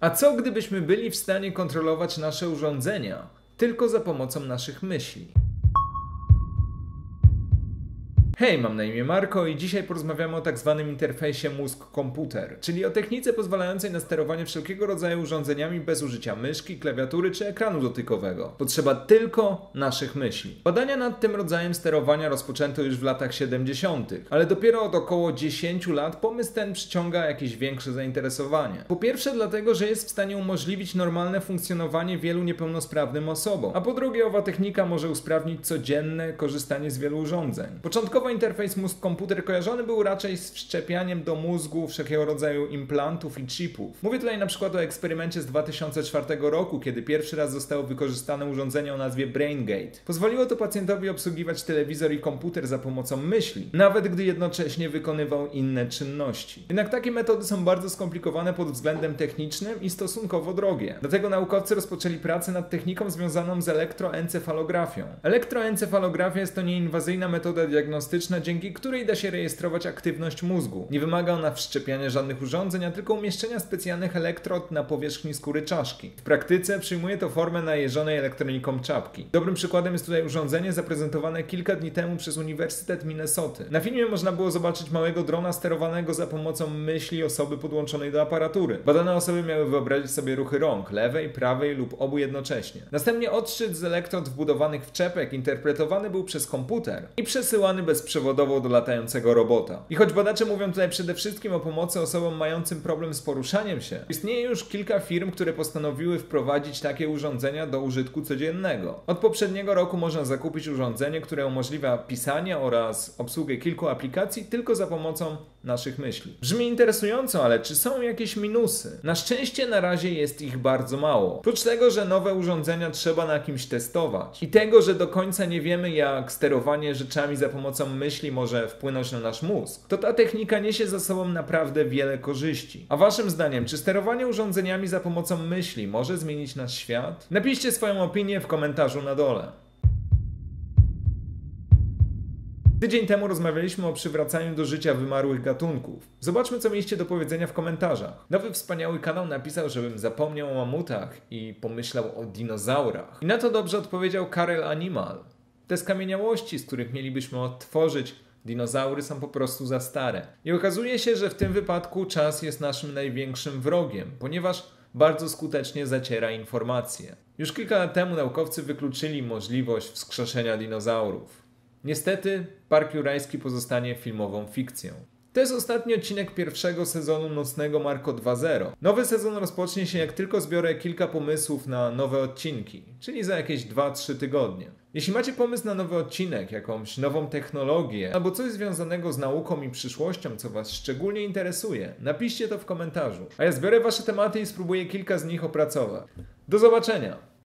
A co gdybyśmy byli w stanie kontrolować nasze urządzenia tylko za pomocą naszych myśli? Hej, mam na imię Marko i dzisiaj porozmawiamy o tak zwanym interfejsie mózg-komputer, czyli o technice pozwalającej na sterowanie wszelkiego rodzaju urządzeniami bez użycia myszki, klawiatury czy ekranu dotykowego. Potrzeba tylko naszych myśli. Badania nad tym rodzajem sterowania rozpoczęto już w latach 70., ale dopiero od około 10 lat pomysł ten przyciąga jakieś większe zainteresowanie. Po pierwsze dlatego, że jest w stanie umożliwić normalne funkcjonowanie wielu niepełnosprawnym osobom, a po drugie owa technika może usprawnić codzienne korzystanie z wielu urządzeń. Początkowo interfejs mózg-komputer kojarzony był raczej z wszczepianiem do mózgu wszelkiego rodzaju implantów i chipów. Mówię tutaj na przykład o eksperymencie z 2004 roku, kiedy pierwszy raz zostało wykorzystane urządzenie o nazwie BrainGate. Pozwoliło to pacjentowi obsługiwać telewizor i komputer za pomocą myśli, nawet gdy jednocześnie wykonywał inne czynności. Jednak takie metody są bardzo skomplikowane pod względem technicznym i stosunkowo drogie. Dlatego naukowcy rozpoczęli pracę nad techniką związaną z elektroencefalografią. Elektroencefalografia jest to nieinwazyjna metoda diagnostyczna, dzięki której da się rejestrować aktywność mózgu. Nie wymaga ona wszczepiania żadnych urządzeń, a tylko umieszczenia specjalnych elektrod na powierzchni skóry czaszki. W praktyce przyjmuje to formę najeżonej elektroniką czapki. Dobrym przykładem jest tutaj urządzenie zaprezentowane kilka dni temu przez Uniwersytet Minnesoty. Na filmie można było zobaczyć małego drona sterowanego za pomocą myśli osoby podłączonej do aparatury. Badane osoby miały wyobrazić sobie ruchy rąk, lewej, prawej lub obu jednocześnie. Następnie odszczyt z elektrod wbudowanych w czepek interpretowany był przez komputer i przesyłany bez bezprzewodowo do latającego robota. I choć badacze mówią tutaj przede wszystkim o pomocy osobom mającym problem z poruszaniem się, istnieje już kilka firm, które postanowiły wprowadzić takie urządzenia do użytku codziennego. Od poprzedniego roku można zakupić urządzenie, które umożliwia pisanie oraz obsługę kilku aplikacji tylko za pomocą naszych myśli. Brzmi interesująco, ale czy są jakieś minusy? Na szczęście na razie jest ich bardzo mało. Oprócz tego, że nowe urządzenia trzeba na kimś testować i tego, że do końca nie wiemy jak sterowanie rzeczami za pomocą myśli może wpłynąć na nasz mózg, to ta technika niesie za sobą naprawdę wiele korzyści. A waszym zdaniem, czy sterowanie urządzeniami za pomocą myśli może zmienić nasz świat? Napiszcie swoją opinię w komentarzu na dole. Tydzień temu rozmawialiśmy o przywracaniu do życia wymarłych gatunków. Zobaczmy, co mieliście do powiedzenia w komentarzach. Nowy wspaniały kanał napisał, żebym zapomniał o mamutach i pomyślał o dinozaurach. I na to dobrze odpowiedział Karel Animal. Te skamieniałości, z których mielibyśmy odtworzyć dinozaury, są po prostu za stare. I okazuje się, że w tym wypadku czas jest naszym największym wrogiem, ponieważ bardzo skutecznie zaciera informacje. Już kilka lat temu naukowcy wykluczyli możliwość wskrzeszenia dinozaurów. Niestety, Park Jurajski pozostanie filmową fikcją. To jest ostatni odcinek pierwszego sezonu Nocnego Marko 2.0. Nowy sezon rozpocznie się jak tylko zbiorę kilka pomysłów na nowe odcinki, czyli za jakieś 2-3 tygodnie. Jeśli macie pomysł na nowy odcinek, jakąś nową technologię, albo coś związanego z nauką i przyszłością, co Was szczególnie interesuje, napiszcie to w komentarzu, a ja zbiorę Wasze tematy i spróbuję kilka z nich opracować. Do zobaczenia!